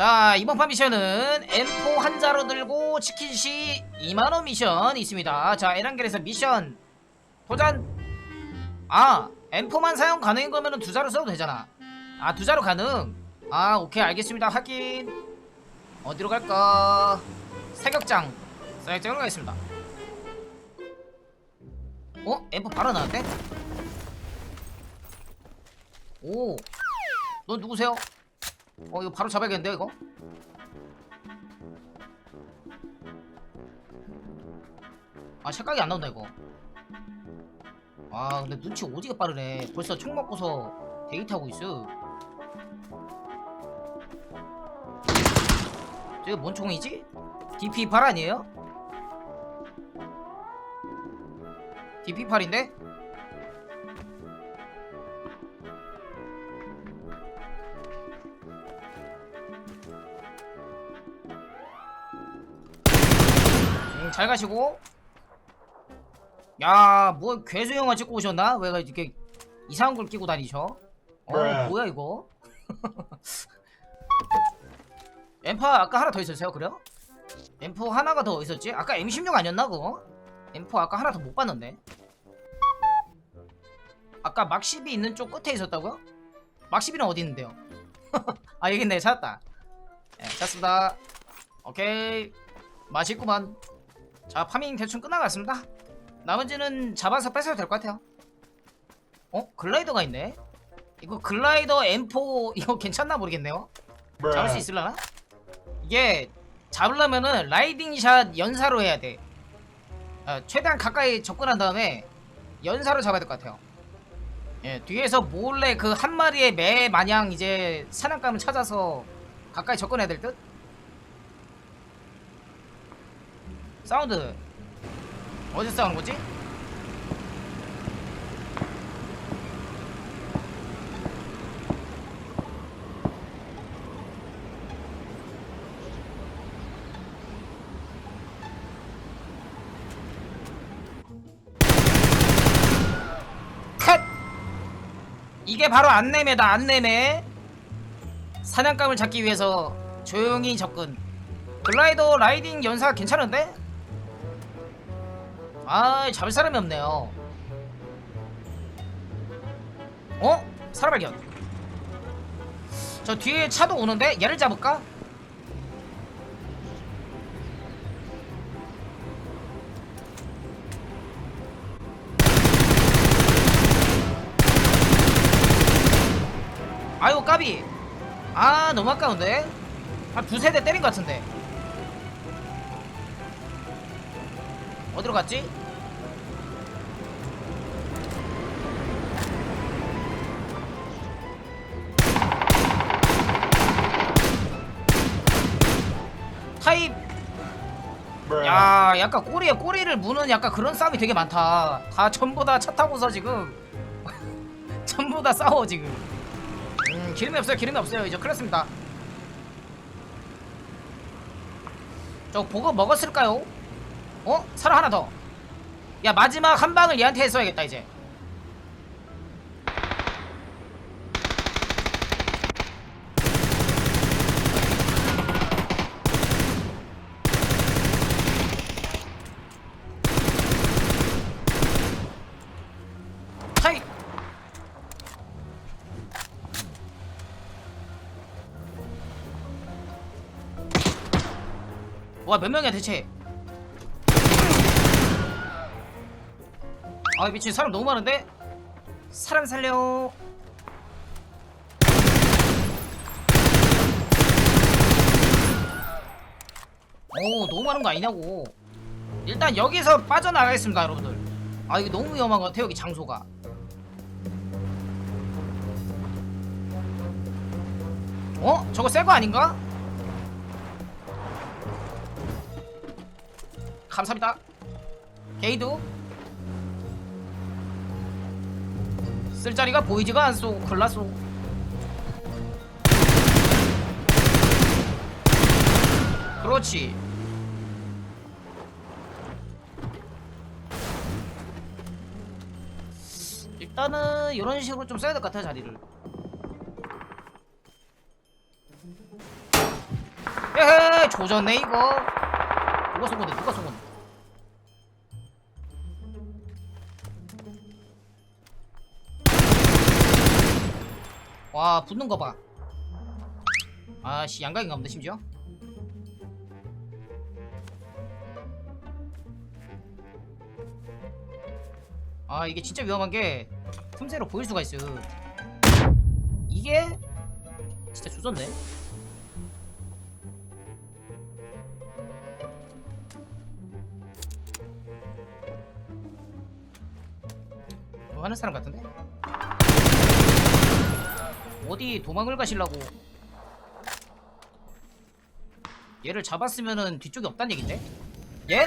자 이번 판 미션은 M4 한 자로 들고 치킨시 2만원 미션 있습니다. 자 에란겔에서 미션 도전. 아 M4만 사용 가능인 거면은 두 자로 써도 되잖아. 아 두 자로 가능. 아 오케이 알겠습니다. 확인. 어디로 갈까? 사격장. 사격장으로 가겠습니다. 어? M4 바로 나왔대? 오, 너 누구세요? 어, 이거 바로 잡아야겠는데, 이거? 아, 색깔이 안 나온다, 이거. 아, 근데 눈치 오지게 빠르네. 벌써 총 먹고서 데이트하고 있어. 저게 뭔 총이지? DP8 아니에요? DP8인데? 음, 잘 가시고. 야, 뭐 괴수 영화 찍고 오셨나? 왜 이렇게 이상한 걸 끼고 다니셔? 어. 뭐야 이거? 엠파 아까 하나 더 있었어요, 그래요? M4 하나가 더 있었지? 아까 M16 아니었나 그거? M4 아까 하나 더 못 봤는데. 아까 막십이 있는 쪽 끝에 있었다고요? 막십이는 어디 있는데요? 아 여기 있네 찾았다. 예, 찾습니다. 오케이 맛있구만. 자 파밍 대충 끝나갔습니다. 나머지는 잡아서 뺏어도 될 것 같아요. 어 글라이더가 있네. 이거 글라이더 M4 이거 괜찮나 모르겠네요. 잡을 수 있을라나? 이게 잡으려면은 라이딩샷 연사로 해야 돼. 어, 최대한 가까이 접근한 다음에 연사로 잡아야 될 것 같아요. 예, 뒤에서 몰래 그 한 마리의 매 마냥 이제 사냥감을 찾아서 가까이 접근해야 될 듯? 사운드 어디서 싸우는 거지? 컷! 이게 바로 안내매다 안내매 사냥감을 잡기 위해서 조용히 접근 글라이더 라이딩 연사 괜찮은데? 아 잡을 사람이 없네요 어? 사람 발견 저 뒤에 차도 오는데 얘를 잡을까? 아유 까비 아 너무 아까운데 한 두세 대 때린 것 같은데 어디로 갔지? 야 약간 꼬리에 꼬리를 무는 약간 그런 싸움이 되게 많다 다 전부 다 차 타고서 지금 전부 다 싸워 지금 음 기름이 없어요 기름이 없어요 이제 큰일 났습니다 저 보고 먹었을까요? 어? 사람 하나 더. 야 마지막 한 방을 얘한테 했어야겠다 이제. 와 몇 명이야 대체? 아 미친 사람 너무 많은데? 사람 살려 오 너무 많은 거 아니냐고 일단 여기서 빠져나가겠습니다 여러분들 아 이거 너무 위험한 것 같아 여기 장소가 어? 저거 새 거 아닌가? 감사합니다. 게이드. 쓸 자리가 보이지가 않소. 글라소. 그렇지. 일단은 이런 식으로 좀 써야 될 것 같아 자리를. 조졌네 이거 누가 쏜 건데? 누가 쏜 건데? 와 붙는 거 봐. 아씨 양각인가 본데 심지어? 아 이게 진짜 위험한 게 틈새로 보일 수가 있어요. 이게 진짜 조졌네 뭐 하는 사람 같은데? 어디 도망을 가시려고 얘를 잡았으면은 뒤쪽이 없단 얘긴데? 예?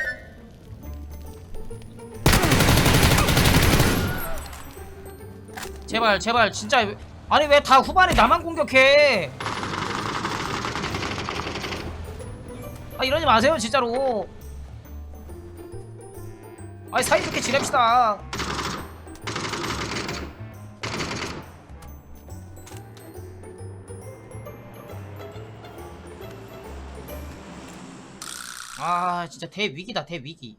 제발 제발 진짜 왜- 아니 왜 다 후반에 나만 공격해 아 이러지 마세요 진짜로 아니 사이좋게 지냅시다 아 진짜 대위기다 대위기.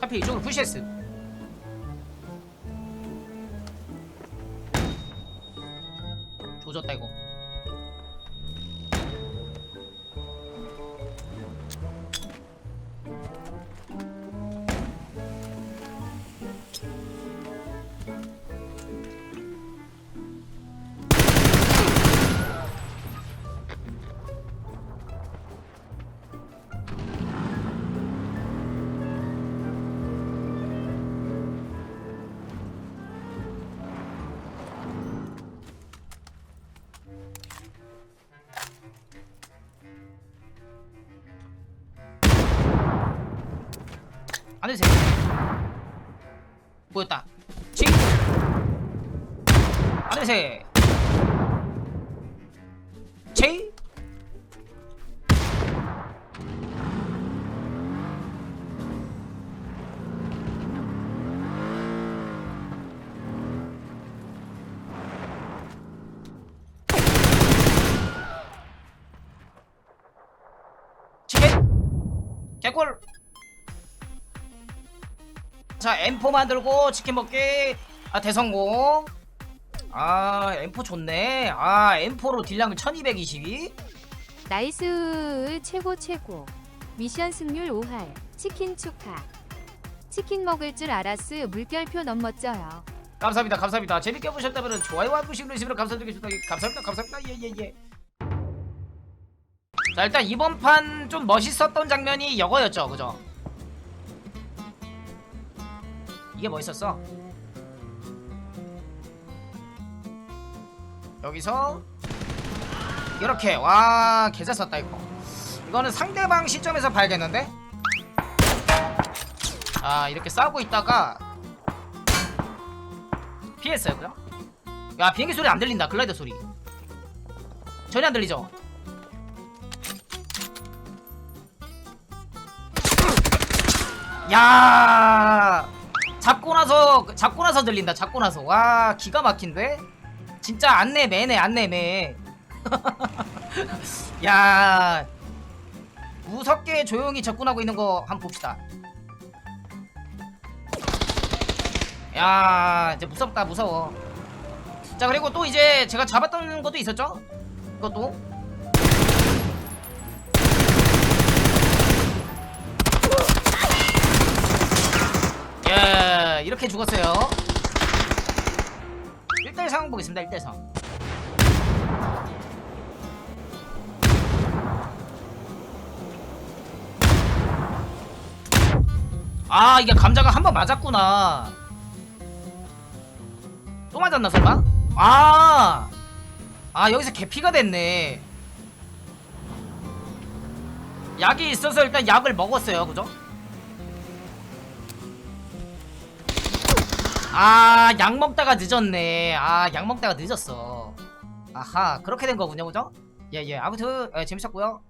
하필 이쪽으로 푸시했어 안 되세요. 보였다 치 치킨? 개꿀. 자 M4 만들고 치킨 먹기. 아 대성공 아 M4 좋네. 아 M4로 딜량을 1222 나이스. 최고 최고. 미션 승률 5할. 치킨 축하. 치킨 먹을 줄 알았스 물결표 너무 멋져요. 감사합니다 감사합니다. 재밌게 보셨다면 좋아요와 구시 누르시면 감사드리겠습니다. 감사합니다 감사합니다. 예예 예. 자 일단 이번 판 좀 멋있었던 장면이 이거였죠 그죠? 이게 멋있었어 여기서 이렇게. 와 개잘 썼다 이거. 이거는 상대방 시점에서 봐야겠는데? 아 이렇게 싸우고 있다가 피했어요 그죠? 야 비행기 소리 안 들린다 글라이더 소리. 전혀 안 들리죠? 야! 잡고 나서 잡고 나서 들린다 잡고 나서. 와 기가 막힌데 진짜 안내 매네 안내 매 야 무섭게 조용히 접근하고 있는 거 한번 봅시다. 야 이제 무섭다 무서워. 자 그리고 또 이제 제가 잡았던 것도 있었죠? 이것도? 예 이렇게 죽었어요 1대1 상황 보겠습니다 1대1 상황 아 이게 감자가 한 번 맞았구나 또 맞았나 설마? 아, 아 여기서 개피가 됐네. 약이 있어서 일단 약을 먹었어요, 그죠? 아, 약 먹다가 늦었네. 아, 약 먹다가 늦었어. 아하, 그렇게 된 거군요, 그죠? 예, 예. 아무튼, 예, 재밌었고요.